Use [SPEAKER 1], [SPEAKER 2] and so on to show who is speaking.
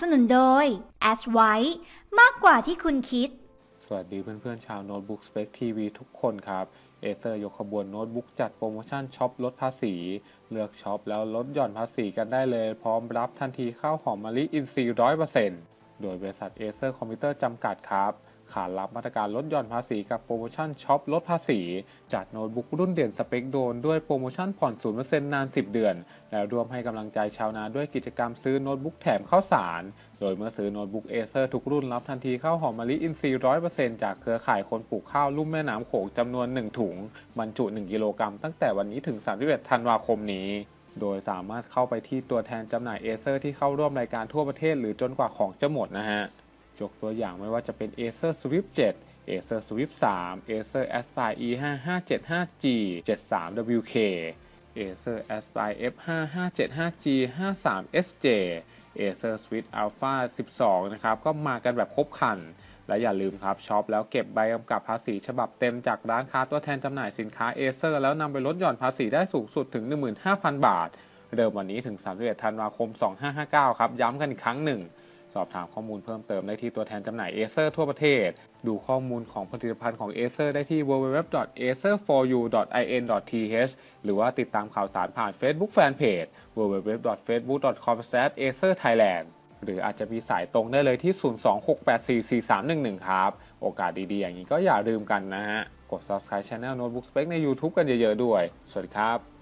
[SPEAKER 1] สนุนโดย a d w i มากกว่าที่คุณคิด
[SPEAKER 2] สวัสดีเพื่อนๆ ชาวโน้ตบุ๊กสเปคทีวีทุกคนครับ เอเซอร์ยกขบวนโน้ตบุ๊กจัดโปรโมชั่นช็อปลดภาษี เลือกช็อปแล้วลดหย่อนภาษีกันได้เลย พร้อมรับทันทีข้าวหอมมะลิอินทรีย์ร้อยเปอร์เซ็นต์โดยบริษัทเอเซอร์คอมพิวเตอร์จำกัดครับ ขานรับมาตรการลดหย่อนภาษีกับโปรโมชั่นช็อปลดภาษี จัดโน้ตบุ๊กรุ่นเด่นสเปคโดนด้วยโปรโมชั่นผ่อน 0%นาน 10 เดือน แล้วรวมให้กำลังใจชาวนาด้วยกิจกรรมซื้อโน้ตบุ๊กแถมข้าวสาร โดยเมื่อซื้อโน้ตบุ๊กเอเ r ทุกรุ่นรับทันทีข้าวหอมมะลิอินทรีย์ร้อยเปอร์เซ็นต์จากเครือข่ายคนปลูกข้าวลุ่มแม่น้ำโขงจำนวน 1 ถุง บรรจุ 1 กิโลกรัมตั้งแต่วันนี้ถึง 31 ธันวาคมนี้โดยสามารถเข้าไปที่ตัวแทนจำหน่ายเอเ r ที่เข้าร่วมรายการทั่วประเทศหรือจนกว่าของจะหมดนะฮะ ยกตัวอย่างไม่ว่าจะเป็น Acer Swift 7 Acer Swift 3 Acer Aspire E5575G 73WK Acer Aspire F5575G 53SJ Acer Swift Alpha 12 นะครับ ก็มากันแบบครบคัน และอย่าลืมครับช็อปแล้วเก็บใบกำกับภาษีฉบับเต็มจากร้านค้าตัวแทนจำหน่ายสินค้า Acer แล้วนำไปลดหย่อนภาษีได้สูงสุดถึง 15,000 บาท เริ่มวันนี้ถึง 31 ธันวาคม 2559 ครับ ย้ำกันอีกครั้งหนึ่ง สอบถามข้อมูลเพิ่มเติมได้ที่ตัวแทนจำหน่าย Acer ทั่วประเทศ ดูข้อมูลของผลิตภัณฑ์ของ Acer ได้ที่ www.acer4u.in.th หรือว่าติดตามข่าวสารผ่าน Facebook Fanpage www.facebook.com/acerthailand หรืออาจจะมีสายตรงได้เลยที่ 026844311 ครับ โอกาสดีๆ อย่างนี้ก็อย่าลืมกันนะฮะ กด subscribe channel Notebook Spec ใน YouTube กันเยอะๆด้วย สวัสดีครับ